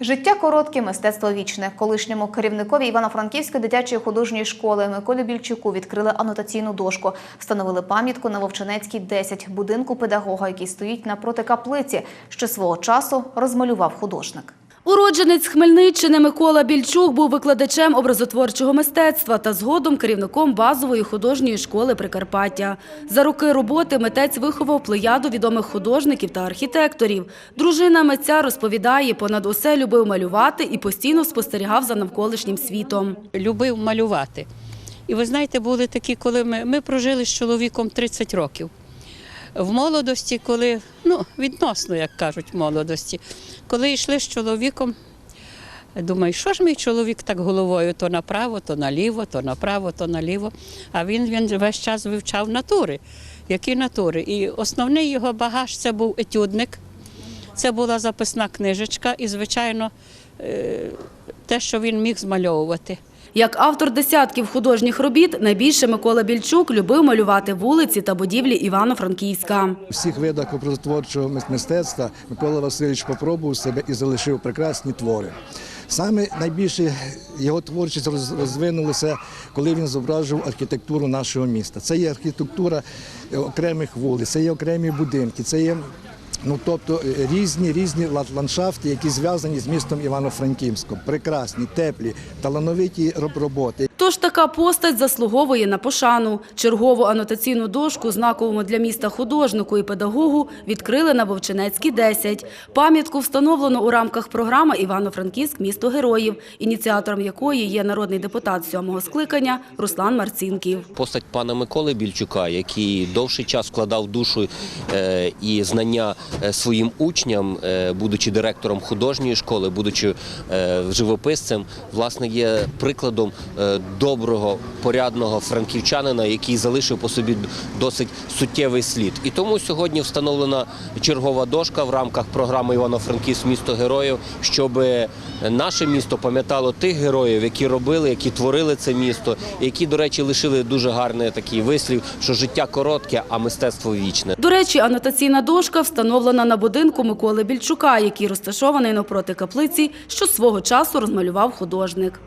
Життя коротке, мистецтво вічне. Колишньому керівникові Івано-Франківської дитячої художньої школи Миколі Більчуку відкрили анотаційну дошку. Встановили пам'ятку на Вовчинецькій 10, будинку педагога, який стоїть напроти каплиці, що свого часу розмалював художник. Уродженець Хмельниччини Микола Більчук був викладачем образотворчого мистецтва та згодом керівником базової художньої школи Прикарпаття. За роки роботи митець виховав плеяду відомих художників та архітекторів. Дружина митця розповідає, понад усе любив малювати і постійно спостерігав за навколишнім світом. любив малювати. І ви знаєте, були такі, коли ми, ми прожили з чоловіком 30 років. В молодості, коли, ну, відносно, як кажуть, молодості, коли йшли з чоловіком, думаю, що ж мій чоловік так головою то направо, то наліво, то направо, то наліво. А він, він весь час вивчав натури. Які натури? І основний його багаж це був етюдник, це була записна книжечка і, звичайно, е, те, що він міг змальовувати. Як автор десятків художніх робіт, найбільше Микола Більчук любив малювати вулиці та будівлі Івано-Франківська. У всіх видах образотворчого мистецтва Микола Васильович попробував себе і залишив прекрасні твори. Саме найбільше його творчість розвинулася, коли він зображував архітектуру нашого міста. Це є архітектура е, окремих вулиць, це є окремі будинки, це є. Ну, тобто е, різні різні ла- ландшафти, які зв'язані з містом Івано-Франківськом. Прекрасні, теплі, талановиті роботи. Тож така постать заслуговує на пошану. Чергову анотаційну дошку знаковому для міста художнику і педагогу відкрили на Вовчинецькій 10. Пам'ятку встановлено у рамках програми «Івано-Франківськ. Місто героїв», ініціатором якої є народний депутат сьомого скликання Руслан Марцінків. Постать пана Миколи Більчука, який довший час вкладав душу е, і знання своїм учням, е, будучи директором художньої школи, будучи е, живописцем, власне є прикладом е, доброго, порядного франківчанина, який залишив по собі досить суттєвий слід. І тому сьогодні встановлена чергова дошка в рамках програми Івано-Франківськ місто героїв, щоб наше місто пам'ятало тих героїв, які робили, які творили це місто, які, до речі, лишили дуже гарний такий вислів, що життя коротке, а мистецтво вічне. Речі, анотаційна дошка встановлена на будинку Миколи Більчука, який розташований навпроти каплиці, що свого часу розмалював художник.